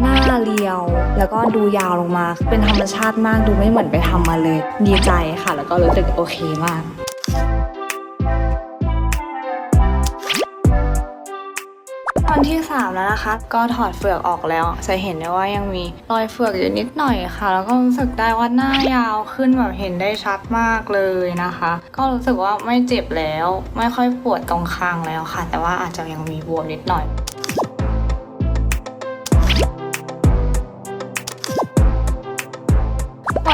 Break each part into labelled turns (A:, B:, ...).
A: หน้าเรียว แล้วก็ดูยาวลงมา เป็นธรรมชาติมากดูไม่เหมือนไปทำมาเลย ดีใจค่ะ แล้วก็รู้สึกโอเคมากวันที่ 3 แล้วนะคะ ก็ถอดเฟือกออกแล้ว จะเห็นได้ว่ายังมีรอยเฟือกอยู่นิดหน่อยค่ะ แล้วก็รู้สึกได้ว่าหน้ายาวขึ้นแบบเห็นได้ชัดมากเลยนะคะ ก็รู้สึกว่าไม่เจ็บแล้ว ไม่ค่อยปวดตรงคางแล้วค่ะ แต่ว่าอาจจะยังมีบวมนิดหน่อย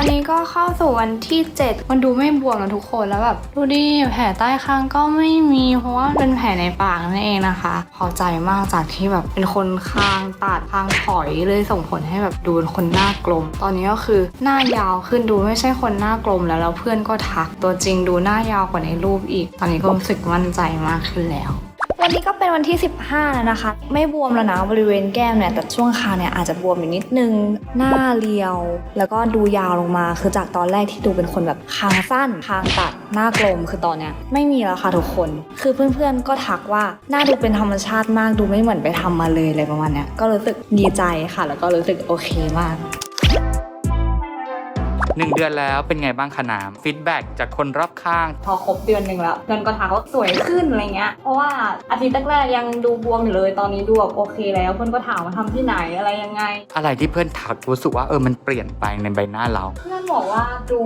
A: วันนี้ก็เข้าสู่วันที่ 7 มันดูไม่บวมนะทุกคนแล้วแบบดูดิแผลใต้คางก็ไม่มีเพราะว่าเป็นแผลในปากนั่นเองนะคะ พอใจมากจากที่แบบเป็นคนคางตัดคางถอยเลยส่งผลให้แบบดูเป็นคนหน้ากลม ตอนนี้ก็คือหน้ายาวขึ้นดูไม่ใช่คนหน้ากลมแล้วแล้วเพื่อนก็ทักตัวจริงดูหน้ายาวกว่าในรูปอีก ตอนนี้ก็รู้สึกมั่นใจมากขึ้นแล้ว วันนี้ก็เป็นวันที่ 15 แล้วนะคะ ไม่บวมแล้วนะบริเวณแก้มเนี่ยแต่ช่วงคางเนี่ยอาจจะบวมอยู่นิดนึง หน้าเรียว แล้วก็ดูยาวลงมา คือจากตอนแรกที่ดูเป็นคนแบบคางสั้นคางตัดหน้ากลมคือตอนเนี้ยไม่มีแล้วค่ะทุกคน คือเพื่อนๆก็ทักว่าหน้าดูเป็นธรรมชาติมากดูไม่เหมือนไปทำมาเลยอะไรประมาณเนี้ยก็รู้สึกดีใจค่ะ แล้วก็รู้สึกโอเคมาก
B: หนึ่งเดือนแล้วเป็นไงบ้างคะน้ำฟีดแบ็จากคนรอบข้าง
A: พอครบเดือนหนึ่งแล้วเพื่อนก็ทักว่าสวยขึ้นอะไรเงี้ย เพราะว่าอาทิตย์แรกๆยังดูบวมอยู่เลย ตอนนี้ดูแบบโอเคแล้วเพื่อนก็ถามว่าทำที่ไหนอะไรยังไง
B: อะไรที่เพื่อนทักรู้สึกว่าเออมันเปลี่ยนไปในใบหน้าเรา
A: เพื่อนบอกว่าดู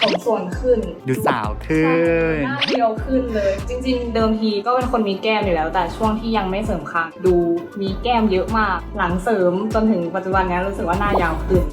A: สมส่วนขึ้น
B: ดูสาวขึ้น
A: หน้าเรียวขึ้นเลย จริง ๆ เดิมทีก็เป็นคนมีแก้มอยู่แล้ว แต่ช่วงที่ยังไม่เสริมคางดูมีแก้มเยอะมาก หลังเสริมจนถึงปัจจุบันเนี้ยรู้สึกว่าหน้ายาวขึ้น